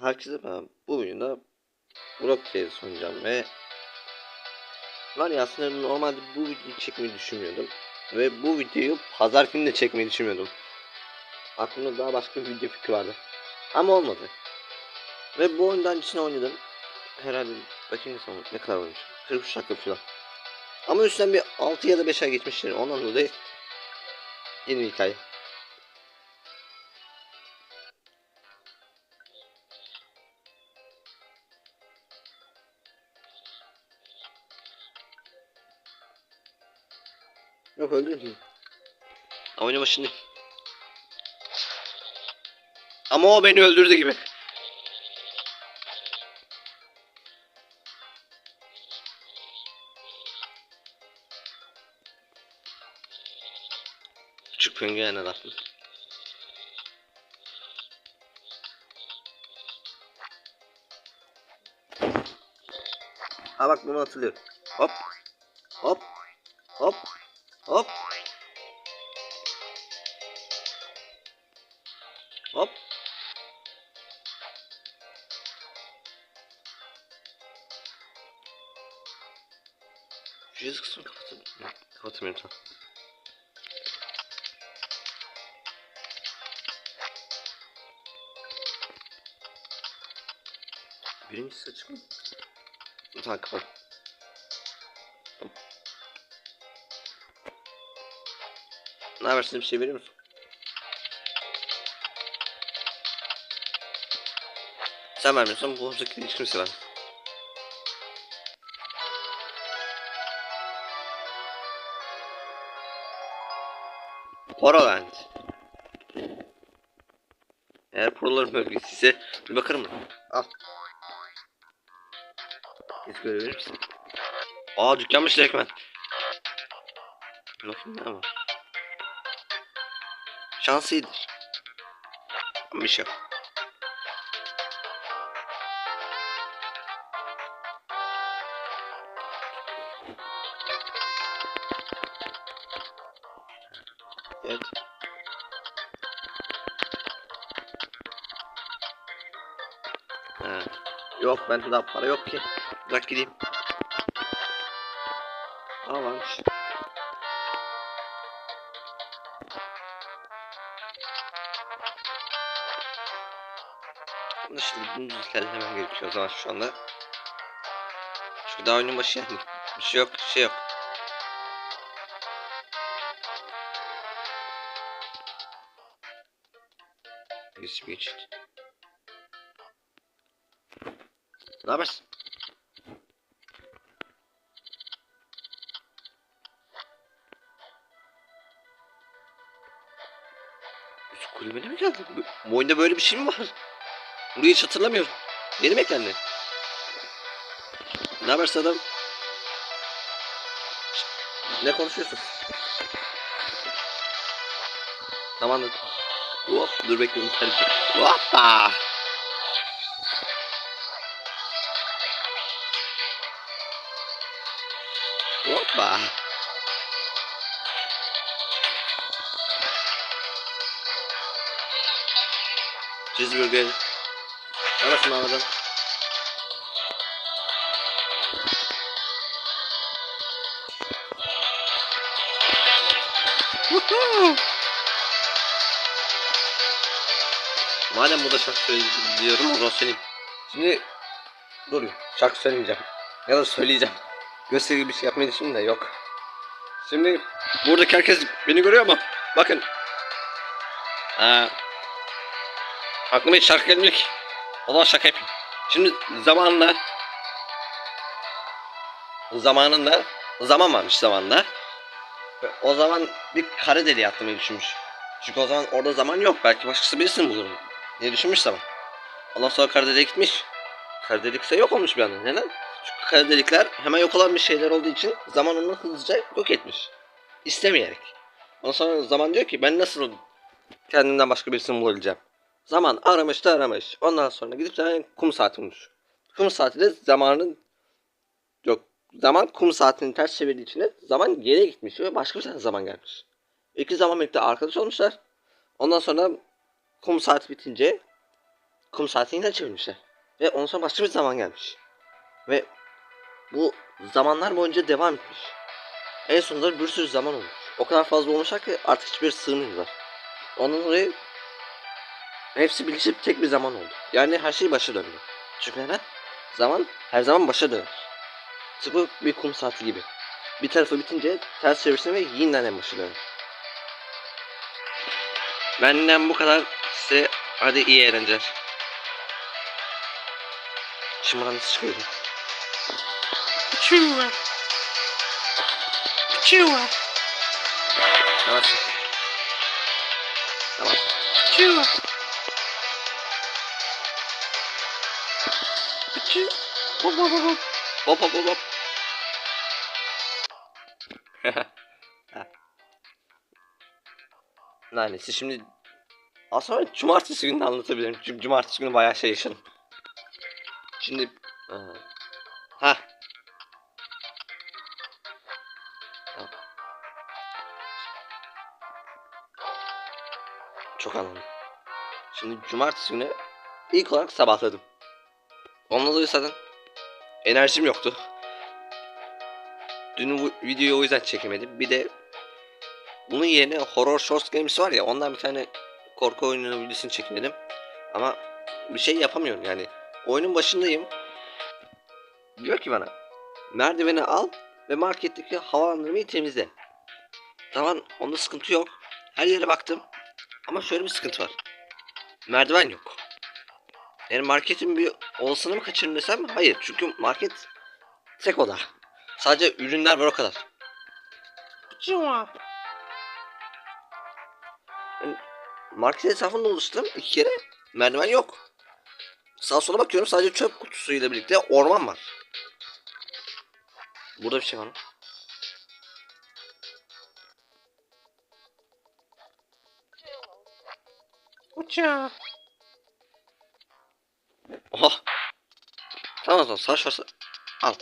Herkese merhaba. Bu videoda Brock Tales oynayacağım ve var ya aslında normalde bu videoyu çekmeyi düşünmüyordum. Ve bu videoyu pazar günü de çekmeyi düşünmüyordum. Aklımda daha başka bir video fikri vardı. Ama olmadı. Ve bu oyundan içine oynadım. Herhalde bakayım zaman ne kadar olmuş. 43 dakika falan. Ama üstten bir 6 ya da 5 ay geçmiştir. Ondan dolayı yeni bir hikaye. Yok öldürdüm. Oyunun başındayım. Ama o beni öldürdü gibi. Küçük penguen adam. Ha bak bunu hatırlıyorum. Hop. Hop. Hop. Hop. Hop. Şu yazı kısmını kapatın. Kapatamıyorum tamam. Birincisi açık mı? Tamam kapat. Ne haber size bir şey veriyor musun? Sen vermiyorsan bu haftaki hiç kimse vermez. Horrorland. Eğer proların bölgesi ise bir bakarım mı? Al. Hiç görebilir misin? Aa dükkanmış ben. Bakayım ne var? Şans iyidir. Bir şey. Evet. Ha. Yok bende daha para yok ki. Bırak gideyim. Aa varmış. Bunu ilerlemem gerekiyor o zaman şu anda. Çünkü daha oyunun başı yani. Bir şey yok, şey yok. Birisi bir geçit. Ne haber? Üst kulübene mi geldin? Bu- Bu oyunda böyle bir şey mi var? Burayı hiç hatırlamıyorum. Yeni mi eklendi? Ne haber Sadam? Şşt, Ne konuşuyorsun? Tamam dur. Hop dur bekle internet. Hoppa. Hoppa. Cheeseburger. Ahmet'im. Woohoo! Madem burada şarkı söylüyorum o zaman. Şimdi dur şarkı söylemeyeceğim. Ya da söyleyeceğim. Gösteri bir şey yapmayı düşündüm de yok. Şimdi buradaki herkes beni görüyor mu? Bakın. Aa, aklıma hiç şarkı gelmiyor ki. O zaman şaka yapayım. Şimdi zamanla zamanında zaman varmış zamanında. Ve o zaman bir kare deliği atlamayı düşünmüş. Çünkü o zaman orada zaman yok. Belki başkası birisini bulur diye düşünmüş zaman. Ondan sonra kara deliğe gitmiş. Kara delik ise yok olmuş bir anda. Neden? Çünkü kara delikler hemen yok olan bir şeyler olduğu için zaman onu hızlıca yok etmiş. İstemeyerek. Ondan sonra zaman diyor ki ben nasıl kendimden başka birisini bulabileceğim. Zaman aramış da aramış. Ondan sonra gidip tane kum saati bulmuş. Kum saati de zamanın yok zaman kum saatini ters çevirdiği için de zaman geriye gitmiş ve başka bir tane zaman gelmiş. İki zaman birlikte arkadaş olmuşlar. Ondan sonra kum saati bitince kum saatini yeniden çevirmişler. Ve ondan sonra başka bir zaman gelmiş. Ve bu zamanlar boyunca devam etmiş. En sonunda bir sürü zaman olmuş. O kadar fazla olmuşlar ki artık hiçbir sığmıyorlar. Ondan dolayı hepsi birleşip tek bir zaman oldu. Yani her şey başa döndü. Çünkü neden? Zaman her zaman başa döner. Tıpkı bir kum saati gibi. Bir tarafı bitince ters çevirsin ve yeniden en başa döner. Benden bu kadar. Size hadi iyi eğlenceler. Şimdi buradan nasıl çıkıyorum? Chua. Chua. Tamam. Tamam. Chua. Chua. Hop hop hop hop. Hop hop. Neyse şimdi aslında cumartesi günü anlatabilirim. Çünkü cumartesi günü bayağı şey yaşadım. Şimdi ha. Ha. Çok anladım. Şimdi cumartesi günü ilk olarak sabahladım. Ondan dolayı zaten enerjim yoktu. Dün bu videoyu o yüzden çekemedim. Bir de bunun yerine Horror Shorts Games var ya ondan bir tane korku oyununun videosunu çekmedim. Ama bir şey yapamıyorum yani. Oyunun başındayım. Diyor ki bana merdiveni al ve marketteki havalandırmayı temizle. Tamam onda sıkıntı yok. Her yere baktım. Ama şöyle bir sıkıntı var. Merdiven yok. Yani marketin bir odasını mı kaçırın desem hayır. Çünkü market tek oda. Sadece ürünler var o kadar. Chua. Market etrafında oluştum iki kere. Merdiven yok. Sağa sola bakıyorum sadece çöp kutusuyla birlikte orman var. Burada bir şey var mı? Chua. Oha. Tamam tamam savaş varsa al.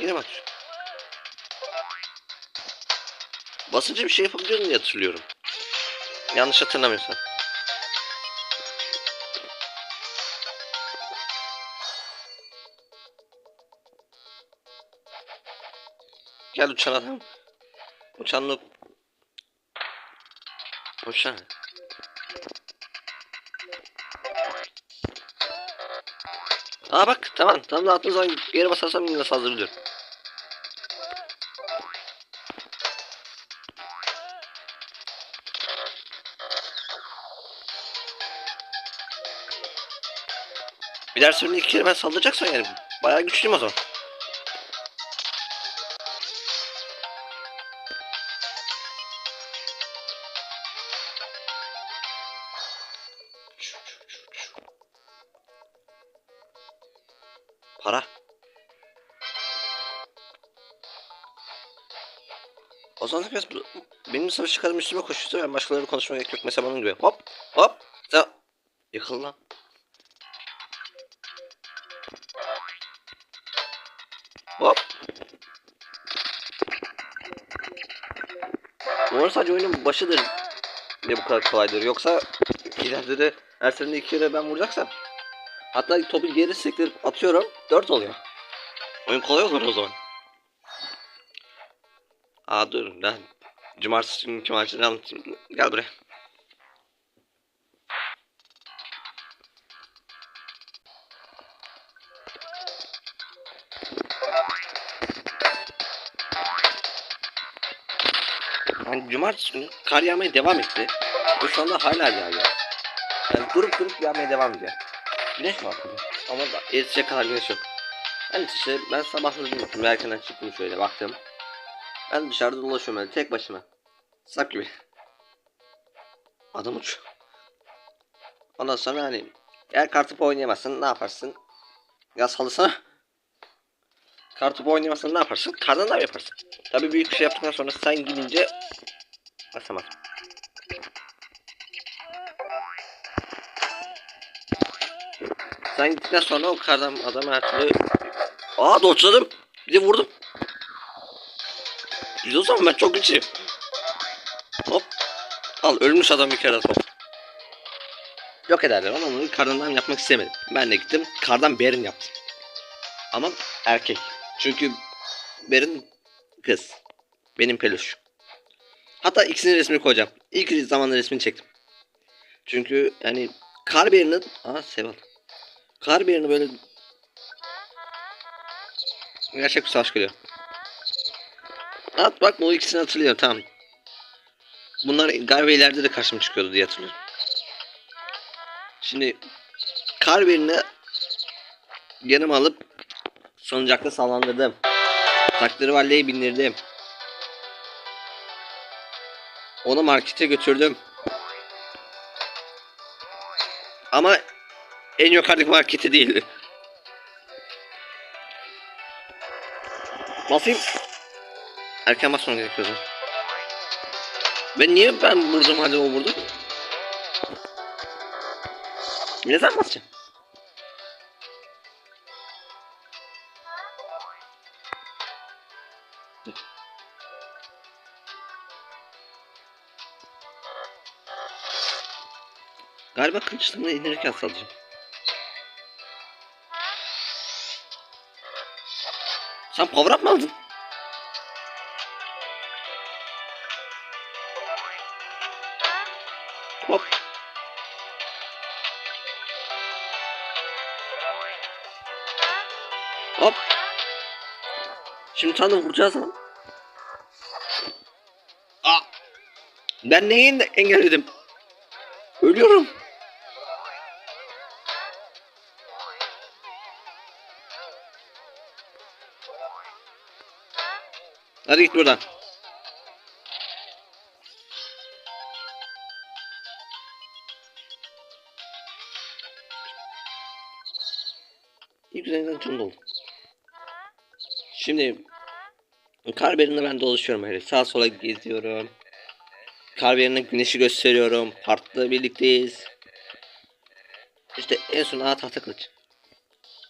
Yine mi atıyor? Basınca bir şey yapabiliyordum diye hatırlıyorum. Yanlış hatırlamıyorsam. Gel uçan adam. Uçanlı Uçan. Aa bak tamam tam da attığım zaman geri basarsam yine saldırıyor. Bir ders önüne iki kere ben saldıracaksan yani bayağı güçlüyüm o zaman. Bu- benim savaş çıkarım üstüme koşuyorsa ben başkalarıyla konuşmaya gerek yok. Mesela bunun gibi. Hop hop. Sen yıkıl lan. Hop. Umarım sadece oyunun başıdır diye bu kadar kolaydır. Yoksa ileride de her seferinde iki kere ben vuracaksam Hatta topu geri sektirip atıyorum. 4 oluyor. Oyun kolay olur o zaman. Aa dur ben cumartesi günkü maçını anlatayım. Gel buraya. Yani cumartesi günü kar yağmaya devam etti. Ve şu hala yağıyor. Yani durup durup yağmaya devam ediyor. Güneş var tabii. Ama da kadar güneş yok. Yani işte ben sabahları. Erkenden çıktım şöyle baktım. Ben dışarıda dolaşıyorum öyle tek başıma. Sak gibi. Adam uç. Ondan sonra hani eğer kartopu oynayamazsın ne yaparsın? Ya salısana. Kartopu oynayamazsan ne yaparsın? Kardan da yaparsın. Tabii büyük bir şey yaptıktan sonra sen gidince basamaz. Sen gittikten sonra o kardan adam her türlü... Aa dodge'ladım. Bir de vurdum. Güzel o zaman ben çok güçlüyüm. Al ölmüş adam bir kere top. Yok ederler ama onu karından yapmak istemedim. Ben de gittim kardan Berin yaptım. Ama erkek. Çünkü Berin kız. Benim peluş. Hatta ikisinin resmini koyacağım. İlk zamanda resmini çektim. Çünkü yani kar Berin'in... Aa Seval. Kar Berin'i böyle... Gerçek bir savaş geliyor. At bak bu ikisini hatırlıyorum tamam. Bunlar galiba ileride de karşıma çıkıyordu diye hatırlıyorum. Şimdi kar birini yanıma alıp salıncakta sallandırdım. Takdiri valleyi bindirdim. Onu markete götürdüm. Ama en yukarıdaki markete değil. Basayım. Erken basmam gerekiyordu. Ben niye ben vurdum hadi o vurdu? Ne zaman basacağım? Galiba kılıçlarını indirirken salacağım. Sen power up mı aldın? Şimdi sana vuracağız ama. Aa. Ben neyi enge- engelledim? Ölüyorum. Hadi git buradan. İlk canlı oldu. Şimdi kar berinde ben dolaşıyorum öyle. Sağa sola geziyorum. Kar güneşi gösteriyorum. Partla birlikteyiz. İşte en son ağa tahta kılıç.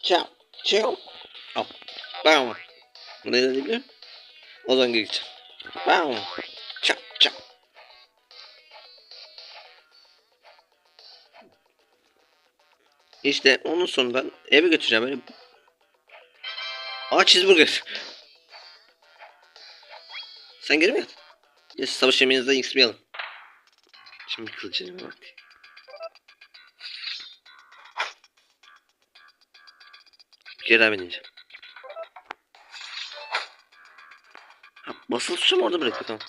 Çao. Çao. Al. Bam. Ne dedi biliyor? O zaman geri gideceğim. Bam. Çao. Çao. İşte onun sonunda eve götüreceğim böyle. Aa cheeseburger. Sen geri mi yat? Ya savaş yemeğinizden XP alın. Şimdi kılıcını bak. Kere daha bineceğim. Ha, basılı tutacağım orada bırakıyor tamam.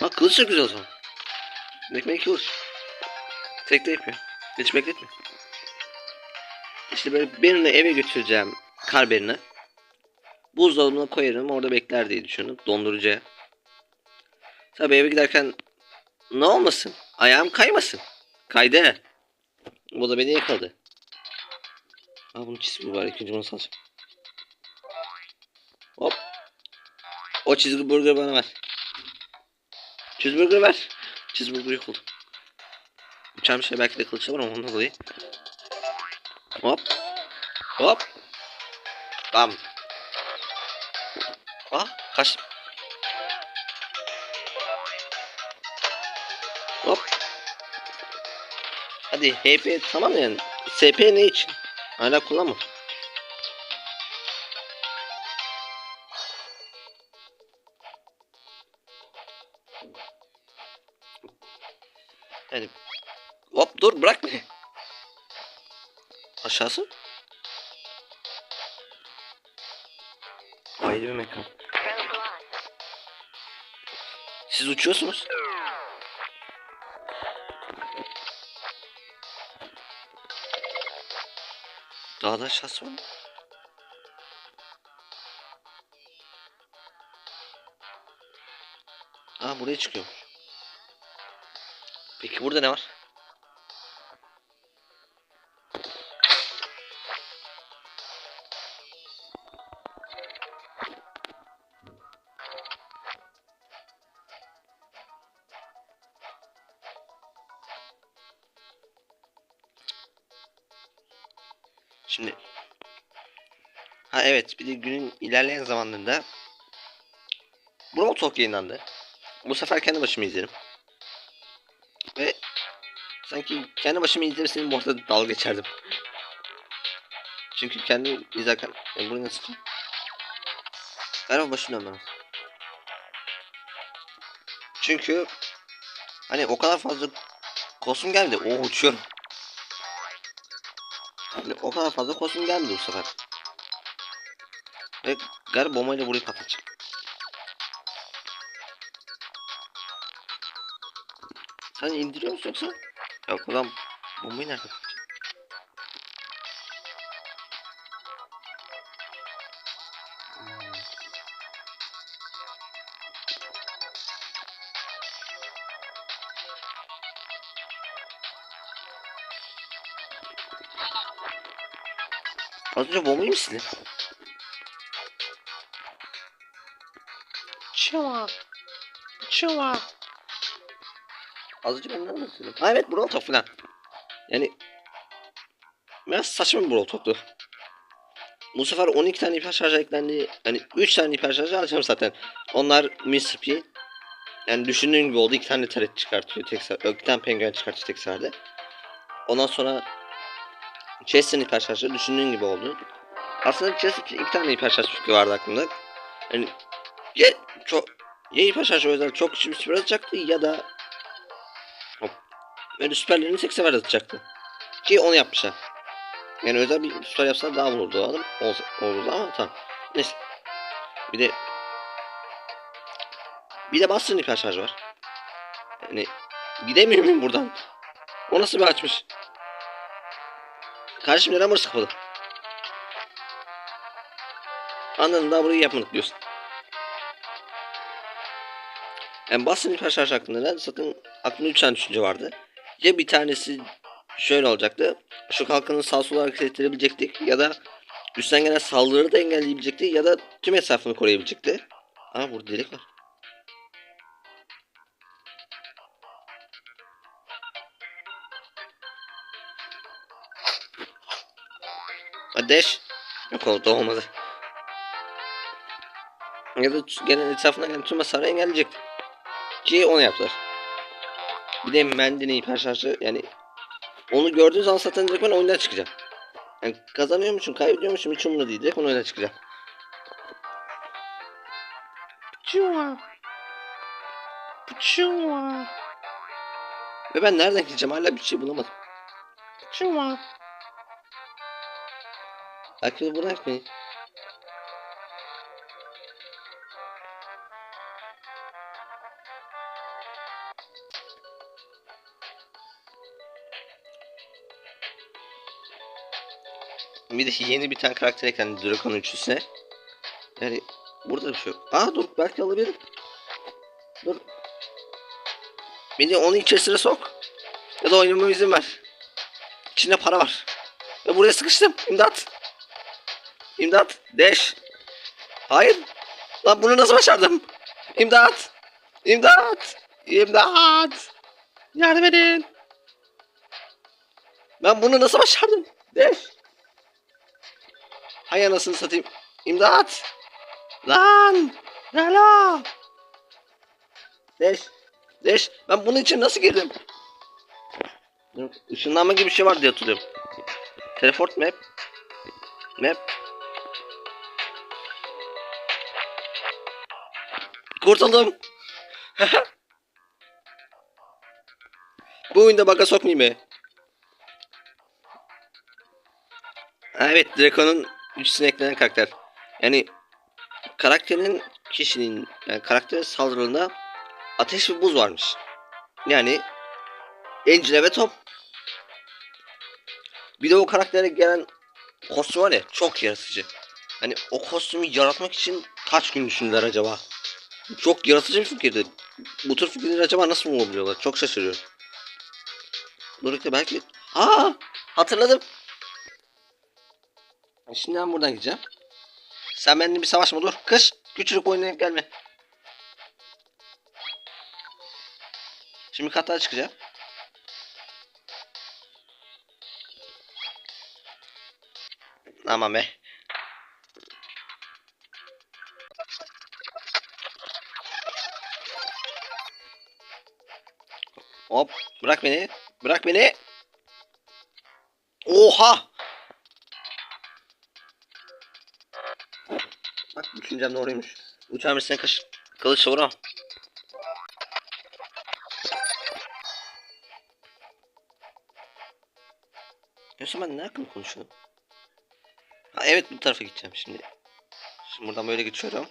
Bak kılıç çok güzel o zaman. Ekmek kılıç. Tek de yapıyor. Hiç bekletme. İşte böyle birini eve götüreceğim kar berini. Buzdolabına koyarım orada bekler diye düşündüm dondurucuya. Tabii eve giderken ne olmasın? Ayağım kaymasın. Kaydı. Bu da beni yakaladı. Aa bunun çizgi var. ikinci bunu salacağım. Hop. O çizgi burger bana ver. Cheeseburger ver. Cheeseburger yok oldu. Uçan bir şey belki de kılıçla var ama ondan dolayı. Hop. Hop. Bam. Ah kaç. Hop. Hadi HP tamam yani. SP ne için? Hala kullanma. Yani hop dur bırak beni. Aşağısı? Ayrı bir mekan. Siz uçuyorsunuz. Daha da aşağısı var mı? Aa buraya çıkıyor. Peki burada ne var? Şimdi Ha evet bir de günün ilerleyen zamanlarında Brawl Talk yayınlandı. Bu sefer kendi başıma izlerim. Ve sanki kendi başıma izlemesinin bu arada dalga geçerdim. Çünkü kendi izlerken e, bunu nasıl Galiba başını dönmem. Çünkü hani o kadar fazla kostüm gelmedi. O uçuyorum. Hani o kadar fazla kostüm gelmedi bu sefer. Ve galiba bombayla burayı patlatacak. Sen indiriyor musun yoksa? Yok zaman bombayı nerede Az önce bombayı mı sildin? Uçuyor. Uçuyor. Az önce ben nereden sildim? Ha evet Brawl Talk falan. Yani biraz saçma bir Brawl Talk'tu. Bu sefer 12 tane hiper şarj eklendi. Hani 3 tane hiper şarj alacağım zaten. Onlar Mr. P. Yani düşündüğün gibi oldu. 2 tane taret çıkartıyor tek sefer. 2 tane penguen çıkartıyor tek seferde. Ondan sonra Chester'ın hiper şarjı düşündüğün gibi oldu. Aslında Chester 2 tane hiper şarj fikri vardı aklımda. Yani ya çok ya hiper şarj özel çok güçlü bir süper atacaktı ya da Hop. Böyle süperlerini tek seferde atacaktı. Ki onu yapmışlar. Yani özel bir süper yapsalar daha olurdu adam. Olurdu ama tamam. Neyse. Bir de bir de Boston hiper şarj var. Yani gidemiyor muyum buradan? O nasıl bir açmış? Kardeşim neden burası kapalı? Anladım daha burayı yapmadık diyorsun. Yani Boston şarj hakkında da zaten aklımda 3 tane düşünce vardı. Ya bir tanesi şöyle olacaktı. Şu kalkanın sağ sola hareket ettirebilecektik ya da üstten gelen saldırıları da engelleyebilecekti ya da tüm etrafını koruyabilecekti. Aa burada delik var. Ateş. Yok oldu olmadı. Ya da gelen etrafına gelen tüm hasarı engelleyecekti. Ki onu yaptılar. Bir de Mendy'nin hiper şarjı yani onu gördüğün zaman zaten direkt ben oyundan çıkacağım. Yani kazanıyormuşum, kaybediyormuşum hiç umurumda değil. Direkt onu oyundan çıkacağım. Uçuyor. Uçuyor. Ve ben nereden gideceğim hala bir şey bulamadım. Uçuyor. De bırak beni. Bir de yeni bir tane karakter eklendi Drakon'un üçlüsüne. Yani burada bir şey yok. Aa dur belki alabilirim. Dur. Beni onun içerisine sok. Ya da oynamama izin ver. İçinde para var. Ve buraya sıkıştım. İmdat. İmdat. Deş. Hayır. Lan bunu nasıl başardım? İmdat. İmdat. İmdat. Yardım edin. Ben bunu nasıl başardım? Deş. Hay anasını satayım. İmdat. Lan. Alo. Deş. Deş. Ben bunun için nasıl girdim? Işınlanma gibi bir şey var diye hatırlıyorum. Teleport map. Map. Kurtuldum. Bu oyunda baka sokmayayım be. Evet Draco'nun üstüne eklenen karakter. Yani karakterin kişinin yani karakterin saldırılarında ateş ve buz varmış. Yani Angela ve Tom. Bir de o karaktere gelen kostüm var ya çok yaratıcı. Hani o kostümü yaratmak için kaç gün düşündüler acaba? Çok yaratıcı bir fikirdi. Bu tür fikirleri acaba nasıl bulabiliyorlar? Çok şaşırıyorum. Bekle belki... Aa hatırladım. Şimdi ben buradan gideceğim. Sen benimle bir savaşma dur. Kış. Küçülük oyuna denk gelme. Şimdi katlara çıkacağım. Aman be. Hop bırak beni. Bırak beni. Oha. Bak düşüncem doğruymuş. Uçağın birisine kış, kılıçla vuram. Yoksa ben ne hakkında konuşuyorum? Ha evet bu tarafa gideceğim şimdi. Şimdi buradan böyle geçiyorum.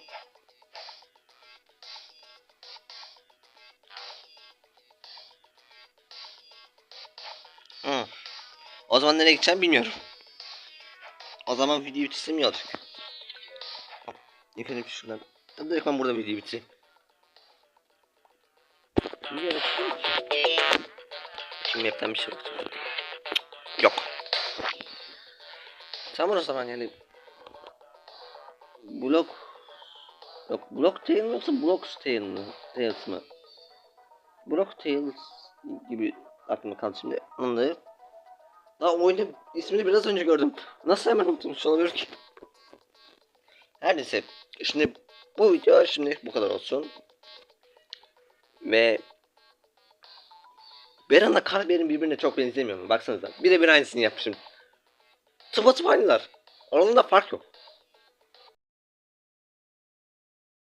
O zaman nereye gideceğim bilmiyorum. O zaman video bitirsem iyi olacak. İlk önce şuradan. Direkt ben burada videoyu bitireyim. Şimdi map'ten bir şey bakacağım. Yok. Tamam o zaman yani. Blok Yok Blocktail mi yoksa Blockstail mi? Tales mı? Blocktails gibi aklıma kaldı şimdi. Onu daha oyunun ismini biraz önce gördüm. Nasıl hemen unutmuş olabilir ki? Her neyse. Şimdi bu video şimdi bu kadar olsun. Ve Beran'la Kalber'in birbirine çok benzemiyor mu? Baksanıza. Birebir aynısını yapmışım. Tıpatıp aynılar. Aralarında fark yok.